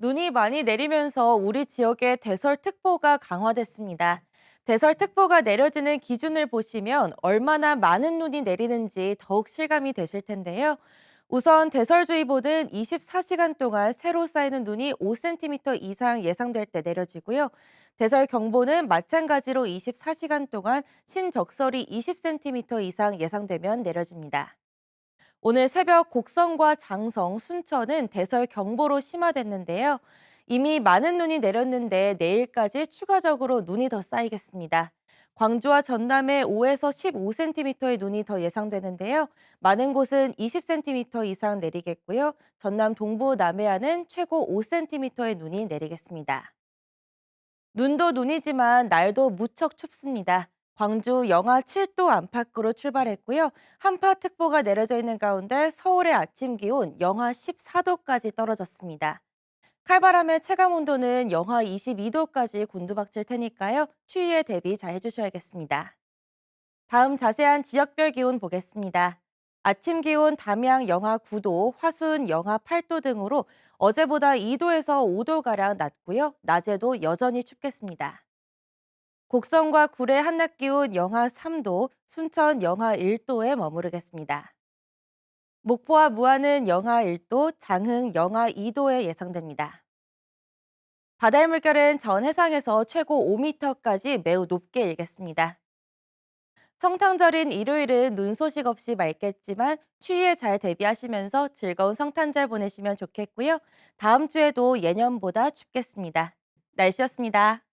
눈이 많이 내리면서 우리 지역의 대설특보가 강화됐습니다. 대설특보가 내려지는 기준을 보시면 얼마나 많은 눈이 내리는지 더욱 실감이 되실 텐데요. 우선 대설주의보는 24시간 동안 새로 쌓이는 눈이 5cm 이상 예상될 때 내려지고요. 대설경보는 마찬가지로 24시간 동안 신적설이 20cm 이상 예상되면 내려집니다. 오늘 새벽 곡성과 장성, 순천은 대설 경보로 심화됐는데요. 이미 많은 눈이 내렸는데 내일까지 추가적으로 눈이 더 쌓이겠습니다. 광주와 전남에 5에서 15cm의 눈이 더 예상되는데요. 많은 곳은 20cm 이상 내리겠고요. 전남 동부 남해안은 최고 5cm의 눈이 내리겠습니다. 눈도 눈이지만 날도 무척 춥습니다. 광주 영하 7도 안팎으로 출발했고요. 한파특보가 내려져 있는 가운데 서울의 아침 기온 영하 14도까지 떨어졌습니다. 칼바람의 체감 온도는 영하 22도까지 곤두박질 테니까요. 추위에 대비 잘 해주셔야겠습니다. 다음 자세한 지역별 기온 보겠습니다. 아침 기온 담양 영하 9도, 화순 영하 8도 등으로 어제보다 2도에서 5도가량 낮고요. 낮에도 여전히 춥겠습니다. 곡성과 구례 한낮 기온 영하 3도, 순천 영하 1도에 머무르겠습니다. 목포와 무안은 영하 1도, 장흥 영하 2도에 예상됩니다. 바다의 물결은 전 해상에서 최고 5m까지 매우 높게 일겠습니다. 성탄절인 일요일은 눈 소식 없이 맑겠지만 추위에 잘 대비하시면서 즐거운 성탄절 보내시면 좋겠고요. 다음 주에도 예년보다 춥겠습니다. 날씨였습니다.